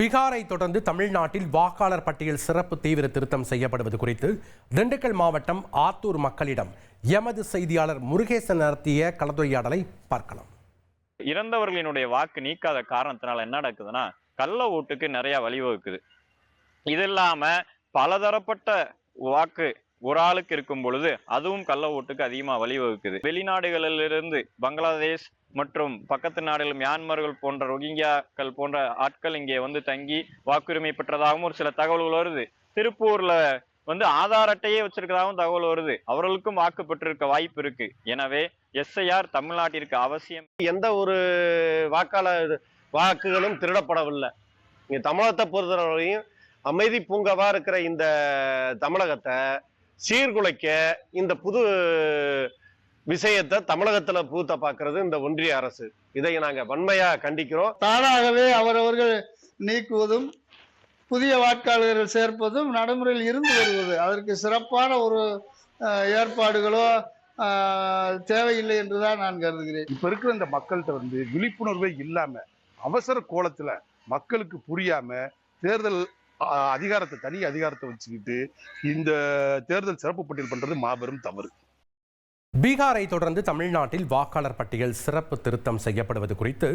பீகாரை தொடர்ந்து தமிழ்நாட்டில் வாக்காளர் பட்டியல் சிறப்பு தீவிர திருத்தம் செய்யப்படுவது குறித்து திண்டுக்கல் மாவட்டம் ஆத்தூர் மக்களிடம் எமது செய்தியாளர் முருகேசன் நடத்திய கலந்துரையாடலை பார்க்கலாம். இறந்தவர்களினுடைய வாக்கு நீக்காத காரணத்தினால என்ன நடக்குதுன்னா கள்ள ஓட்டுக்கு நிறைய வழிவகுக்குது. இது இல்லாம பலதரப்பட்ட வாக்கு ஒரு ஆளுக்கு இருக்கும் பொழுது அதுவும் கள்ள ஓட்டுக்கு அதிகமாக வழிவகுக்குது. வெளிநாடுகளிலிருந்து பங்களாதேஷ் மற்றும் பக்கத்து நாடுகள் மியான்மர்கள் போன்ற ரொஹிங்கியாக்கள் போன்ற ஆட்கள் இங்கே வந்து தங்கி வாக்குரிமை பெற்றதாகவும் ஒரு சில தகவல்கள் வருது. திருப்பூர்ல வந்து ஆதார் அட்டையே வச்சிருக்கதாகவும் தகவல் வருது. அவர்களுக்கும் வாக்கு பெற்றிருக்க வாய்ப்பு இருக்கு. எனவே எஸ்ஐஆர் தமிழ்நாட்டிற்கு அவசியம் எந்த ஒரு வாக்காளர் வாக்குகளும் திருடப்படவில்லை. இங்க தமிழகத்தை பொறுத்தவரையும் அமைதி பூங்காவா இருக்கிற இந்த தமிழகத்தை சீர்குலைக்க இந்த புது விஷயத்தை தமிழகத்துல பூத்த பாக்குறது இந்த ஒன்றிய அரசு. இதை நாங்க வன்மையா கண்டிக்கிறோம். தானாகவே அவரவர்கள் நீக்குவதும் புதிய வாக்காளர்கள் சேர்ப்பதும் நடைமுறையில் இருந்து வருவது. அதற்கு சிறப்பான ஒரு ஏற்பாடுகளோ தேவையில்லை என்றுதான் நான் கருதுகிறேன். இப்ப இருக்கிற இந்த மக்கள்கிட்ட வந்து விழிப்புணர்வே இல்லாம அவசர கோலத்துல மக்களுக்கு புரியாம தேர்தல் அதிகாரத்தை தனி அதிகாரத்தை வச்சுக்கிட்டு இந்த தேர்தல் சிறப்பு பட்டியல் பண்றது மாபெரும் தவறு. பீகாரை தொடர்ந்து தமிழ்நாட்டில் வாக்காளர் பட்டியல் சிறப்பு திருத்தம் செய்யப்படுவது குறித்து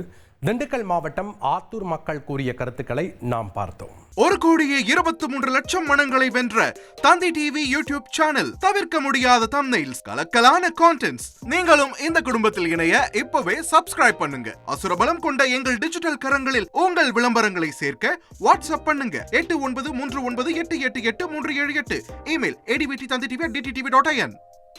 திண்டுக்கல் மாவட்டம் ஆத்தூர் மக்கள் கூறிய கருத்துக்களை நாம் பார்த்தோம். ஒரு கோடியே இருபத்தி மூன்று லட்சம் மனங்களை வென்ற தந்தி டிவி யூடியூப் சேனல் தவிர்க்க முடியாத தம்னைல்ஸ் கலக்கலான கான்டென்ட்ஸ் நீங்களும் இந்த குடும்பத்தில் இணைய இப்பவே சப்ஸ்கிரைப் பண்ணுங்க. அசுரபலம் கொண்ட எங்கள் டிஜிட்டல் கரங்களில் உங்கள் விளம்பரங்களை சேர்க்க வாட்ஸ்அப் பண்ணுங்க. எட்டு ஒன்பது மூன்று ஒன்பது எட்டு எட்டு எட்டு மூன்று ஏழு எட்டு. Email ஏடிபிடி Thanthi TV DT TV dot IN